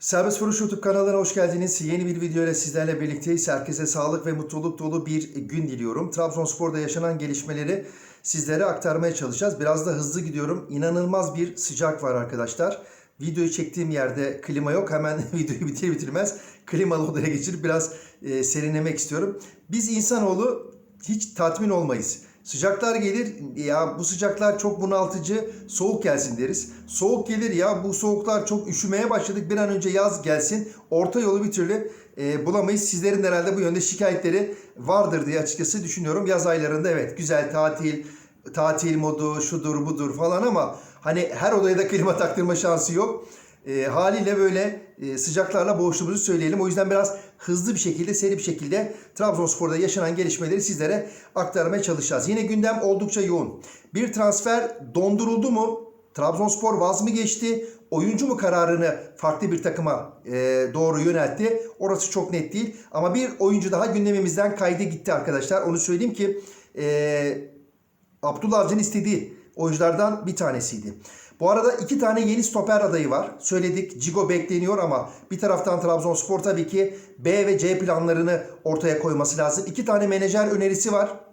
Serbest Vuruş YouTube kanalına hoş geldiniz. Yeni bir video ile sizlerle birlikteyiz. Herkese sağlık ve mutluluk dolu bir gün diliyorum. Trabzonspor'da yaşanan gelişmeleri sizlere aktarmaya çalışacağız. Biraz da hızlı gidiyorum. İnanılmaz bir sıcak var arkadaşlar. Videoyu çektiğim yerde klima yok. Hemen videoyu bitir bitirmez klimalı odaya geçirip biraz e, serinlemek istiyorum. Biz insanoğlu hiç tatmin olmayız. Sıcaklar gelir ya bu sıcaklar çok bunaltıcı soğuk gelsin deriz. Soğuk gelir ya bu soğuklar çok üşümeye başladık bir an önce yaz gelsin. Orta yolu bir türlü e, bulamayız. Sizlerin de herhalde bu yönde şikayetleri vardır diye açıkçası düşünüyorum. Yaz aylarında evet güzel tatil, tatil modu şudur budur falan ama hani her odaya da klima taktırma şansı yok. E, haliyle böyle e, sıcaklarla boğuştuğumuzu söyleyelim. O yüzden biraz hızlı bir şekilde, seri bir şekilde Trabzonspor'da yaşanan gelişmeleri sizlere aktarmaya çalışacağız. Yine gündem oldukça yoğun. Bir transfer donduruldu mu? Trabzonspor vaz mı geçti? Oyuncu mu kararını farklı bir takıma e, doğru yöneltti? Orası çok net değil. Ama bir oyuncu daha gündemimizden kaydı gitti arkadaşlar. Onu söyleyeyim ki e, Abdullah Avcı'nın istediği oyunculardan bir tanesiydi. Bu arada iki tane yeni stoper adayı var. Söyledik Cigo bekleniyor ama bir taraftan Trabzonspor tabii ki B ve C planlarını ortaya koyması lazım. İki tane menajer önerisi var.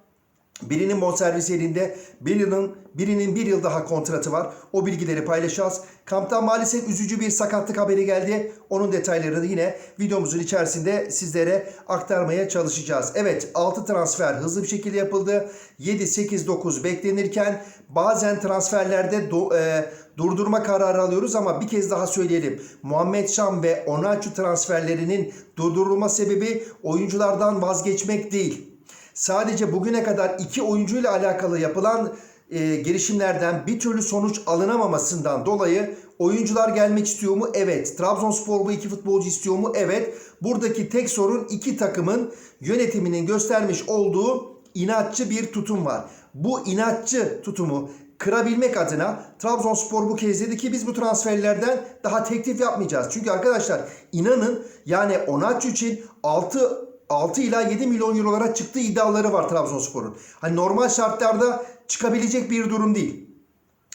Birinin bonservis elinde, birinin, birinin bir yıl daha kontratı var. O bilgileri paylaşacağız. Kamptan maalesef üzücü bir sakatlık haberi geldi. Onun detaylarını yine videomuzun içerisinde sizlere aktarmaya çalışacağız. Evet 6 transfer hızlı bir şekilde yapıldı. 7, 8, 9 beklenirken bazen transferlerde do, e, durdurma kararı alıyoruz ama bir kez daha söyleyelim. Muhammed Şam ve Onaçu transferlerinin durdurulma sebebi oyunculardan vazgeçmek değil sadece bugüne kadar iki oyuncuyla alakalı yapılan e, girişimlerden bir türlü sonuç alınamamasından dolayı oyuncular gelmek istiyor mu? Evet. Trabzonspor bu iki futbolcu istiyor mu? Evet. Buradaki tek sorun iki takımın yönetiminin göstermiş olduğu inatçı bir tutum var. Bu inatçı tutumu kırabilmek adına Trabzonspor bu kez dedi ki biz bu transferlerden daha teklif yapmayacağız. Çünkü arkadaşlar inanın yani Onatçı için 6 6 ila 7 milyon eurolara çıktığı iddiaları var Trabzonspor'un. Hani normal şartlarda çıkabilecek bir durum değil.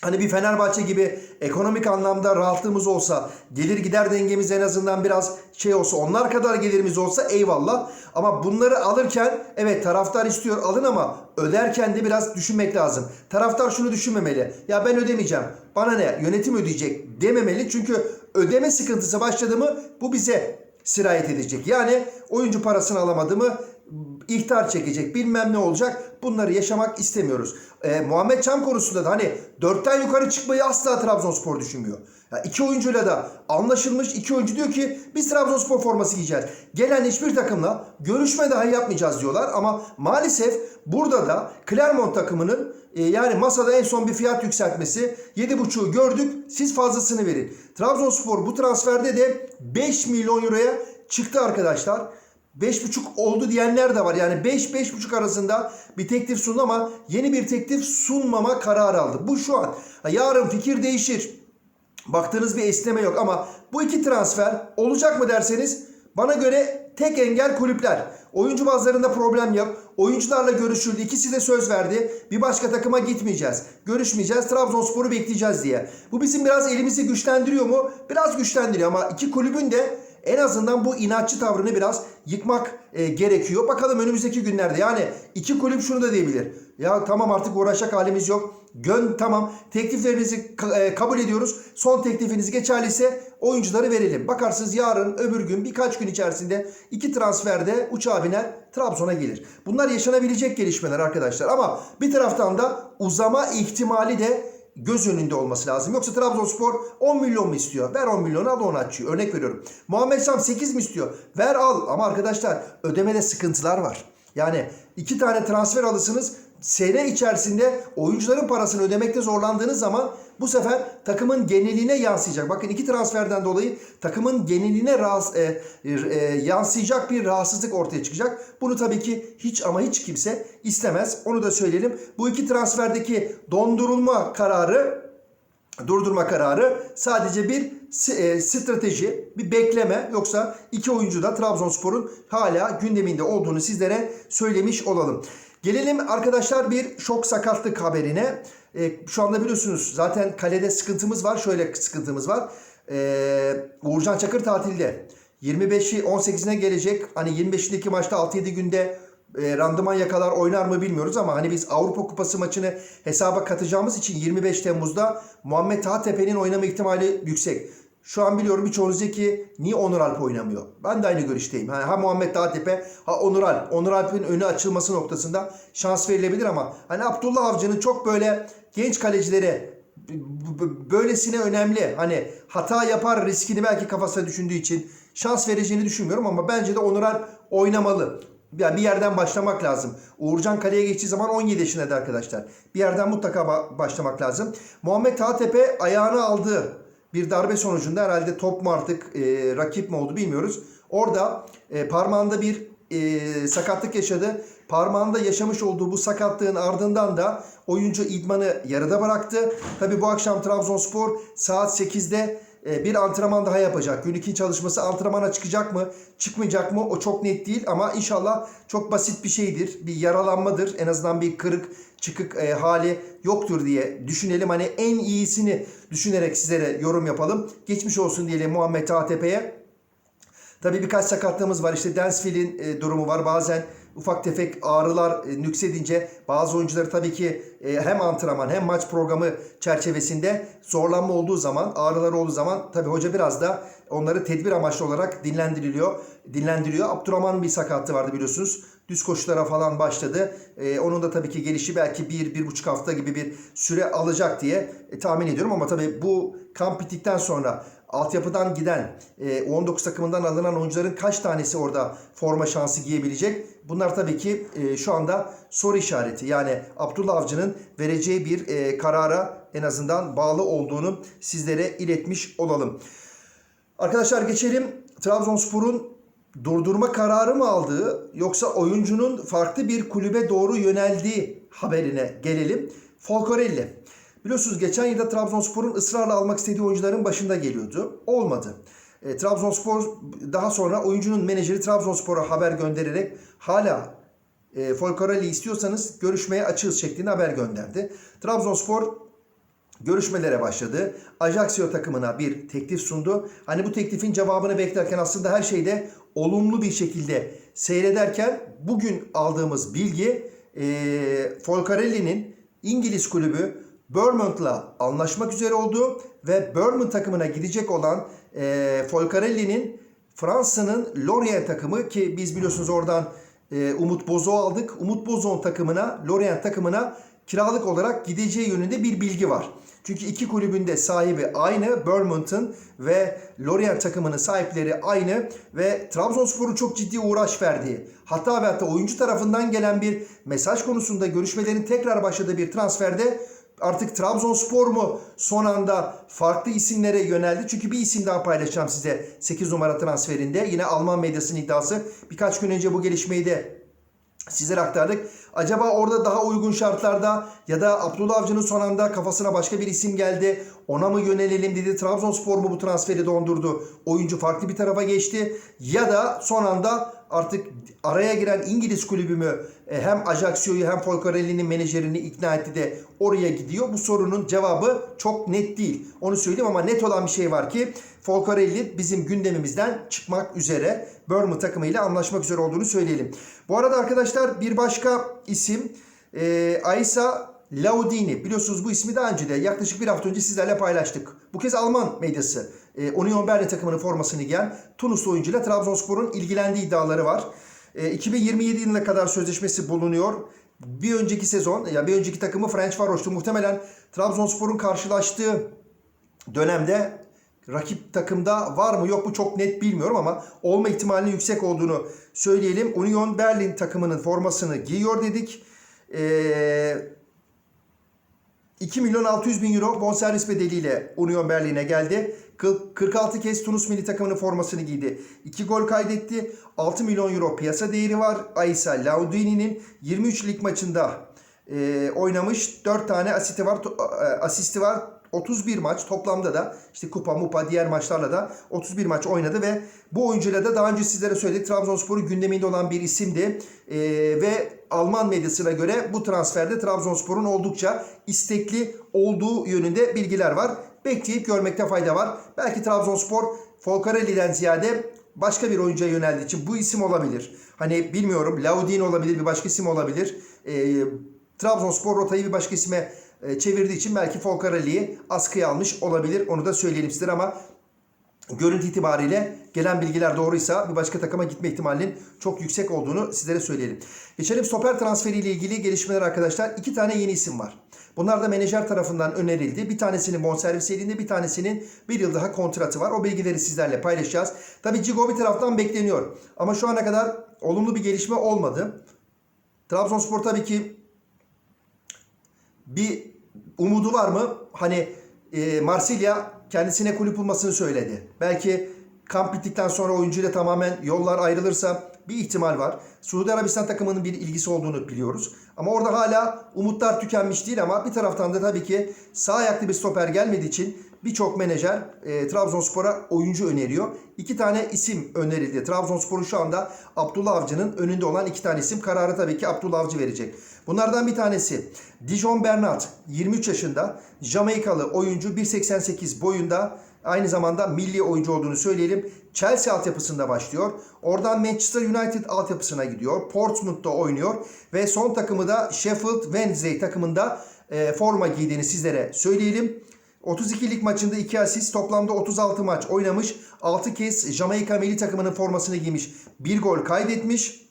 Hani bir Fenerbahçe gibi ekonomik anlamda rahatlığımız olsa, gelir gider dengemiz en azından biraz şey olsa, onlar kadar gelirimiz olsa eyvallah. Ama bunları alırken evet taraftar istiyor alın ama öderken de biraz düşünmek lazım. Taraftar şunu düşünmemeli. Ya ben ödemeyeceğim. Bana ne? Yönetim ödeyecek dememeli. Çünkü ödeme sıkıntısı başladı mı bu bize sirayet edecek. Yani oyuncu parasını alamadı mı ihtar çekecek bilmem ne olacak bunları yaşamak istemiyoruz. Ee, Muhammed Çam konusunda da hani dörtten yukarı çıkmayı asla Trabzonspor düşünmüyor. Ya iki oyuncuyla da anlaşılmış iki oyuncu diyor ki biz Trabzonspor forması giyeceğiz. Gelen hiçbir takımla görüşme dahi yapmayacağız diyorlar ama maalesef burada da Clermont takımının e, yani masada en son bir fiyat yükseltmesi 7.5'u gördük siz fazlasını verin. Trabzonspor bu transferde de 5 milyon euroya çıktı arkadaşlar. 5.5 oldu diyenler de var. Yani 5-5.5 arasında bir teklif sundu ama yeni bir teklif sunmama kararı aldı. Bu şu an. Yarın fikir değişir. Baktığınız bir esneme yok ama bu iki transfer olacak mı derseniz bana göre tek engel kulüpler. Oyuncu bazlarında problem yok. Oyuncularla görüşüldü. İkisi de söz verdi. Bir başka takıma gitmeyeceğiz. Görüşmeyeceğiz. Trabzonspor'u bekleyeceğiz diye. Bu bizim biraz elimizi güçlendiriyor mu? Biraz güçlendiriyor ama iki kulübün de en azından bu inatçı tavrını biraz yıkmak e, gerekiyor. Bakalım önümüzdeki günlerde yani iki kulüp şunu da diyebilir. Ya tamam artık uğraşacak halimiz yok. Gön tamam tekliflerinizi e, kabul ediyoruz. Son teklifiniz geçerliyse oyuncuları verelim. Bakarsınız yarın öbür gün birkaç gün içerisinde iki transferde uçağa biner Trabzon'a gelir. Bunlar yaşanabilecek gelişmeler arkadaşlar ama bir taraftan da uzama ihtimali de göz önünde olması lazım. Yoksa Trabzonspor 10 milyon mu istiyor? Ver 10 milyonu al onu açıyor. Örnek veriyorum. Muhammed Sam 8 mi istiyor? Ver al. Ama arkadaşlar ödemede sıkıntılar var. Yani iki tane transfer alısınız sene içerisinde oyuncuların parasını ödemekte zorlandığınız zaman bu sefer takımın geneline yansıyacak. Bakın iki transferden dolayı takımın geneline rahatsız, e, e, yansıyacak bir rahatsızlık ortaya çıkacak. Bunu tabii ki hiç ama hiç kimse istemez. Onu da söyleyelim. Bu iki transferdeki dondurulma kararı durdurma kararı sadece bir e, strateji, bir bekleme yoksa iki oyuncu da Trabzonspor'un hala gündeminde olduğunu sizlere söylemiş olalım. Gelelim arkadaşlar bir şok sakatlık haberine. E, şu anda biliyorsunuz zaten kalede sıkıntımız var. Şöyle sıkıntımız var. Ee, Uğurcan Çakır tatilde. 25'i 18'ine gelecek. Hani 25'indeki maçta 6-7 günde e, randıman yakalar oynar mı bilmiyoruz ama hani biz Avrupa Kupası maçını hesaba katacağımız için 25 Temmuz'da Muhammed Tahtepe'nin oynama ihtimali yüksek. Şu an biliyorum birçoğunuz diyor ki niye Onur Alp oynamıyor? Ben de aynı görüşteyim. Ha, ha Muhammed Tahtepe ha Onur Alp. Onur Alp'in önü açılması noktasında şans verilebilir ama hani Abdullah Avcı'nın çok böyle genç kalecilere böylesine önemli. Hani hata yapar riskini belki kafasına düşündüğü için şans vereceğini düşünmüyorum ama bence de Onur Alp oynamalı. Yani bir yerden başlamak lazım. Uğurcan kaleye geçtiği zaman 17 yaşındaydı arkadaşlar. Bir yerden mutlaka ba- başlamak lazım. Muhammed Tatepe ayağını aldı. Bir darbe sonucunda herhalde top mu artık e, rakip mi oldu bilmiyoruz. Orada e, parmağında bir e, sakatlık yaşadı. Parmağında yaşamış olduğu bu sakatlığın ardından da oyuncu idmanı yarıda bıraktı. Tabi bu akşam Trabzonspor saat 8'de e, bir antrenman daha yapacak. Gün 2 çalışması antrenmana çıkacak mı? Çıkmayacak mı? O çok net değil ama inşallah çok basit bir şeydir. Bir yaralanmadır. En azından bir kırık çıkık e, hali yoktur diye düşünelim. Hani en iyisini düşünerek sizlere yorum yapalım. Geçmiş olsun diyelim Muhammed ATP'ye. Tabii birkaç sakatlığımız var. İşte Dansville'in e, durumu var. Bazen ufak tefek ağrılar e, nüksedince bazı oyuncuları tabii ki e, hem antrenman hem maç programı çerçevesinde zorlanma olduğu zaman, ağrılar olduğu zaman tabii hoca biraz da onları tedbir amaçlı olarak dinlendiriliyor. Dinlendiriyor. Abdurrahman'ın bir sakatlığı vardı biliyorsunuz. Düz koşulara falan başladı. E, onun da tabii ki gelişi belki bir, bir buçuk hafta gibi bir süre alacak diye e, tahmin ediyorum. Ama tabii bu kamp bittikten sonra altyapıdan giden e, 19 takımından alınan oyuncuların kaç tanesi orada forma şansı giyebilecek? Bunlar tabii ki e, şu anda soru işareti. Yani Abdullah Avcı'nın vereceği bir e, karara en azından bağlı olduğunu sizlere iletmiş olalım. Arkadaşlar geçelim Trabzonspor'un durdurma kararı mı aldığı yoksa oyuncunun farklı bir kulübe doğru yöneldiği haberine gelelim. Folcorelli. Biliyorsunuz geçen yılda Trabzonspor'un ısrarla almak istediği oyuncuların başında geliyordu. Olmadı. E, Trabzonspor daha sonra oyuncunun menajeri Trabzonspor'a haber göndererek hala e, Folcorelli istiyorsanız görüşmeye açığız şeklinde haber gönderdi. Trabzonspor görüşmelere başladı. Ajaccio takımına bir teklif sundu. Hani bu teklifin cevabını beklerken aslında her şeyde olumlu bir şekilde seyrederken bugün aldığımız bilgi e, Folcarelli'nin İngiliz kulübü Bournemouth'la anlaşmak üzere olduğu ve Bournemouth takımına gidecek olan e, Folcarelli'nin Fransa'nın Lorient takımı ki biz biliyorsunuz oradan e, Umut Bozo aldık. Umut Bozo'nun takımına, Lorient takımına kiralık olarak gideceği yönünde bir bilgi var. Çünkü iki kulübün de sahibi aynı. Bournemouth'un ve Lorient takımının sahipleri aynı. Ve Trabzonspor'un çok ciddi uğraş verdiği, hatta ve hatta oyuncu tarafından gelen bir mesaj konusunda görüşmelerin tekrar başladığı bir transferde artık Trabzonspor mu son anda farklı isimlere yöneldi? Çünkü bir isim daha paylaşacağım size 8 numara transferinde. Yine Alman medyasının iddiası. Birkaç gün önce bu gelişmeyi de sizlere aktardık. Acaba orada daha uygun şartlarda ya da Abdullah Avcı'nın son anda kafasına başka bir isim geldi. Ona mı yönelelim dedi. Trabzonspor mu bu transferi dondurdu? Oyuncu farklı bir tarafa geçti. Ya da son anda artık araya giren İngiliz kulübü mü e, hem Ajaxio'yu hem Folcarelli'nin menajerini ikna etti de oraya gidiyor. Bu sorunun cevabı çok net değil. Onu söyleyeyim ama net olan bir şey var ki Folcarelli bizim gündemimizden çıkmak üzere. Bournemouth takımıyla anlaşmak üzere olduğunu söyleyelim. Bu arada arkadaşlar bir başka isim e, Aisa Laudini. Biliyorsunuz bu ismi daha önce de yaklaşık bir hafta önce sizlerle paylaştık. Bu kez Alman medyası. E, Union Berlin takımının formasını giyen Tunuslu oyuncuyla Trabzonspor'un ilgilendiği iddiaları var. E, 2027 yılına kadar sözleşmesi bulunuyor. Bir önceki sezon, ya bir önceki takımı French Varoş'tu. Muhtemelen Trabzonspor'un karşılaştığı dönemde rakip takımda var mı yok mu çok net bilmiyorum ama olma ihtimalinin yüksek olduğunu söyleyelim. Union Berlin takımının formasını giyiyor dedik. Eee 2 milyon 600 bin euro bonservis bedeliyle Union Berlin'e geldi. 46 kez Tunus milli takımının formasını giydi. 2 gol kaydetti. 6 milyon euro piyasa değeri var. Aisa Laudini'nin 23 lig maçında e, oynamış. 4 tane asisti var. E, asisti var. 31 maç toplamda da işte kupa mupa diğer maçlarla da 31 maç oynadı ve bu oyuncuyla da daha önce sizlere söyledik Trabzonspor'un gündeminde olan bir isimdi. Ee, ve Alman medyasına göre bu transferde Trabzonspor'un oldukça istekli olduğu yönünde bilgiler var. bekleyip görmekte fayda var. Belki Trabzonspor Folcarelli'den ziyade başka bir oyuncuya yöneldiği için bu isim olabilir. Hani bilmiyorum Laudin olabilir bir başka isim olabilir. Ee, Trabzonspor rotayı bir başka isime e, çevirdiği için belki Folcarelli'yi askıya almış olabilir. Onu da söyleyelim sizlere ama görüntü itibariyle gelen bilgiler doğruysa bir başka takıma gitme ihtimalinin çok yüksek olduğunu sizlere söyleyelim. Geçelim stoper transferiyle ilgili gelişmeler arkadaşlar. İki tane yeni isim var. Bunlar da menajer tarafından önerildi. Bir tanesinin bonservis elinde bir tanesinin bir yıl daha kontratı var. O bilgileri sizlerle paylaşacağız. Tabii Cigo bir taraftan bekleniyor. Ama şu ana kadar olumlu bir gelişme olmadı. Trabzonspor tabii ki bir umudu var mı? Hani e, Marsilya kendisine kulüp bulmasını söyledi. Belki kamp bittikten sonra oyuncuyla tamamen yollar ayrılırsa bir ihtimal var. Suudi Arabistan takımının bir ilgisi olduğunu biliyoruz. Ama orada hala umutlar tükenmiş değil ama bir taraftan da tabii ki sağ ayaklı bir stoper gelmediği için birçok menajer e, Trabzonspor'a oyuncu öneriyor. İki tane isim önerildi. Trabzonspor'un şu anda Abdullah Avcı'nın önünde olan iki tane isim. Kararı tabii ki Abdullah Avcı verecek. Bunlardan bir tanesi Dijon Bernat 23 yaşında Jamaikalı oyuncu 1.88 boyunda aynı zamanda milli oyuncu olduğunu söyleyelim. Chelsea altyapısında başlıyor. Oradan Manchester United altyapısına gidiyor. Portsmouth'ta oynuyor ve son takımı da Sheffield Wednesday takımında e, forma giydiğini sizlere söyleyelim. 32 lig maçında 2 asist, toplamda 36 maç oynamış. 6 kez Jamaika milli takımının formasını giymiş. 1 gol kaydetmiş.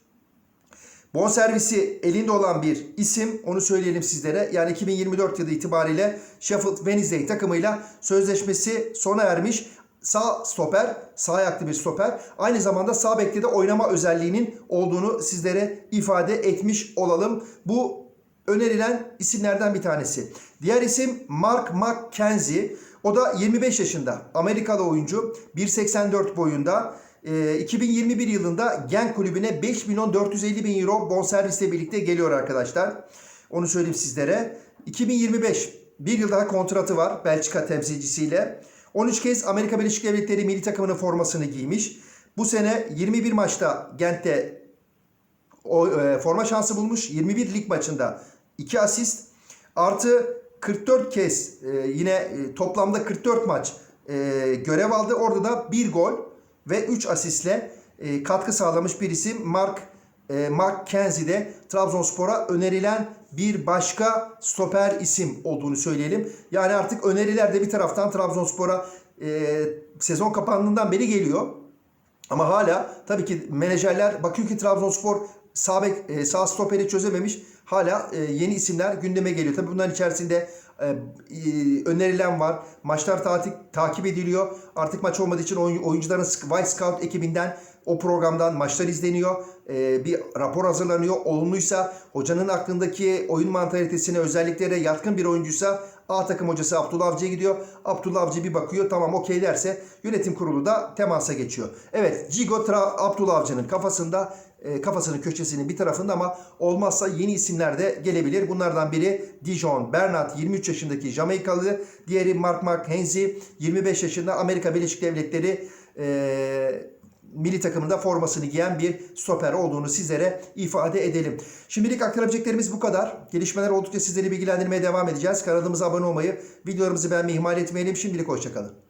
Bonservisi elinde olan bir isim onu söyleyelim sizlere. Yani 2024 yılı itibariyle Sheffield Wednesday takımıyla sözleşmesi sona ermiş. Sağ stoper, sağ ayaklı bir stoper. Aynı zamanda sağ bekte de oynama özelliğinin olduğunu sizlere ifade etmiş olalım. Bu önerilen isimlerden bir tanesi. Diğer isim Mark McKenzie. O da 25 yaşında. Amerikalı oyuncu. 1.84 boyunda. Ee, 2021 yılında Genk kulübüne 5 milyon 450 bin euro bonservisle birlikte geliyor arkadaşlar. Onu söyleyeyim sizlere. 2025 bir yıl daha kontratı var Belçika temsilcisiyle. 13 kez Amerika Birleşik Devletleri milli takımının formasını giymiş. Bu sene 21 maçta Gent'te e, forma şansı bulmuş. 21 lig maçında 2 asist artı 44 kez e, yine e, toplamda 44 maç görev aldı. Orada da 1 gol ve 3 asistle e, katkı sağlamış bir isim Mark e, Mark Kenzie de Trabzonspor'a önerilen bir başka stoper isim olduğunu söyleyelim. Yani artık öneriler de bir taraftan Trabzonspor'a e, sezon kapandığından beri geliyor. Ama hala tabii ki menajerler bakıyor ki Trabzonspor sağ, bek, e, sağ stoperi çözememiş. Hala e, yeni isimler gündeme geliyor. Tabii bunların içerisinde e, e, önerilen var. Maçlar takip, takip ediliyor. Artık maç olmadığı için oyun, oyuncuların White Scout ekibinden o programdan maçlar izleniyor. Bir rapor hazırlanıyor. Olumluysa hocanın aklındaki oyun mantalitesine özelliklere yatkın bir oyuncuysa A takım hocası Abdullah Avcı'ya gidiyor. Abdullah Avcı bir bakıyor tamam okey derse yönetim kurulu da temasa geçiyor. Evet Cigo Tra- Abdullah Avcı'nın kafasında e, kafasının köşesinin bir tarafında ama olmazsa yeni isimler de gelebilir. Bunlardan biri Dijon Bernat 23 yaşındaki Jamaikalı, diğeri Mark Mark Henzi 25 yaşında Amerika Birleşik Devletleri e, milli takımında formasını giyen bir stoper olduğunu sizlere ifade edelim. Şimdilik aktarabileceklerimiz bu kadar. Gelişmeler oldukça sizleri bilgilendirmeye devam edeceğiz. Kanalımıza abone olmayı, videolarımızı beğenmeyi ihmal etmeyelim. Şimdilik hoşçakalın.